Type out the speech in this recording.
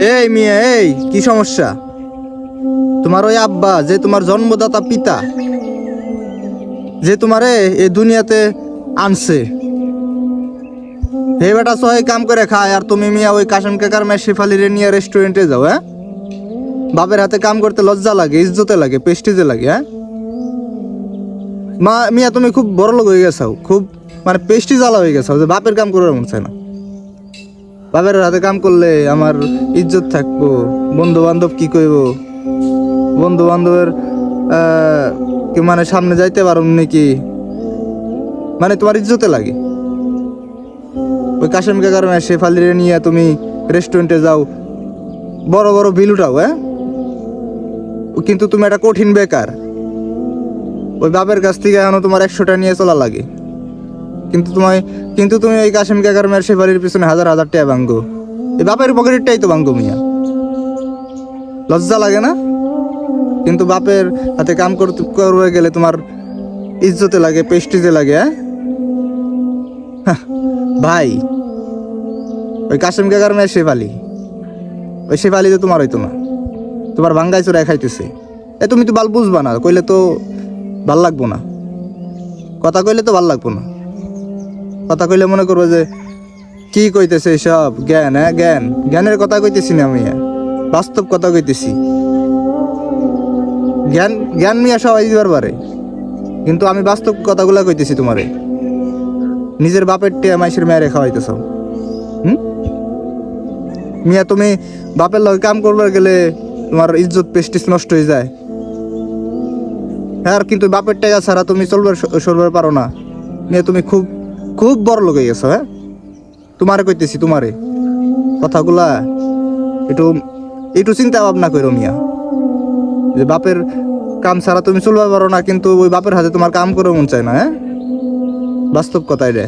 এই মিয়া, এই, কি সমস্যা? তোমার ওই আব্বা যে তোমার জন্মদাতা পিতা, যে তোমারে এই দুনিয়াতে আনছে। হে বেটা সবাই কাম করে খায়, আর তুমি মিয়া ওই কাশম কাকার মেয়ে শেফালিরে নিয়ে রেস্টুরেন্টে যাও হ্যাঁ? বাপের হাতে কাম করতে লজ্জা লাগে, ইজ্জতে লাগে পেস্টিজে লাগে হ্যাঁ? মা, মিয়া, তুমি খুব বড় লোক হয়ে গেছাও, খুব মানে পেস্টি জ্বালা হয়ে গেছাও, যে বাপের কাম করার মন চায় না। বাপের হাতে কাম করলে আমার ইজ্জত থাকব। বন্ধু বান্ধব কি কইব? বন্ধু বান্ধবের কি মানে সামনে যাইতে পারো নাকি? মানে তোমার ইজ্জতে লাগে। ওই কাশেম কাকার মেয়ে শেফালিরে নিয়ে তুমি রেস্টুরেন্টে যাও। বড় বড় বিল উঠাও হ্যাঁ? কিন্তু তুমি একটা কঠিন বেকার। ওই বাপের কাছ থেকে এখনও তোমার একশোটা নিয়ে চলা লাগে। কিন্তু তোমায় কিন্তু তুমি ওই কাশিম কাকার মেয়ের শেফালির পিছনে হাজার হাজার টাকা ভাঙ্গো এই বাপের পকেটেরটাই তো ভাঙ্গো মিয়া। লজ্জা লাগে না? কিন্তু বাপের হাতে কাম করতে করবে গেলে তোমার ইজ্জতে লাগে, পেস্টিজে লাগে হ্যাঁ? ভাই, ওই কাশেম কাকার মেয়ে শেফালি ওই শেফালি তো তোমার হইতো না তোমার ভাঙ্গাই চোরাই খাইতেছে। এ তুমি তো বাল বুঝবা না, কইলে তো ভালো লাগবো না। কথা কইলে তো ভালো লাগবো না। কথা কইলে মনে করব যে, কি কইতেছে সব জ্ঞান হ্যাঁ? জ্ঞান। জ্ঞানের কথা কইতেছি না আমি। বাস্তব কথা কইতেছি। জ্ঞান জ্ঞান নিয়ে সবাই দিবার পারে। কিন্তু আমি বাস্তব কথাগুলা কইতেছি তোমারে। নিজের বাপের টে মাইসের মেয়েরে খাওয়াইতেছ। হুম? মিয়া, তুমি বাপের লগে কাম করবার গেলে তোমার ইজ্জত পেস্টিস নষ্ট হয়ে যায়। হ্যাঁ কিন্তু বাপের টাকা ছাড়া তুমি চলবার চলবার পারো না। মিয়া, তুমি খুব খুব বড় লোক হয়ে গেছো হ্যাঁ? তোমারে কইতেছি, তোমারে। কথাগুলা একটু একটু চিন্তা ভাবনা করো মিয়া। যে বাপের কাম ছাড়া তুমি চলবে পারো না, কিন্তু ওই বাপের হাতে তোমার কাম করে মন চায় না হ্যাঁ? বাস্তব কথা এটা।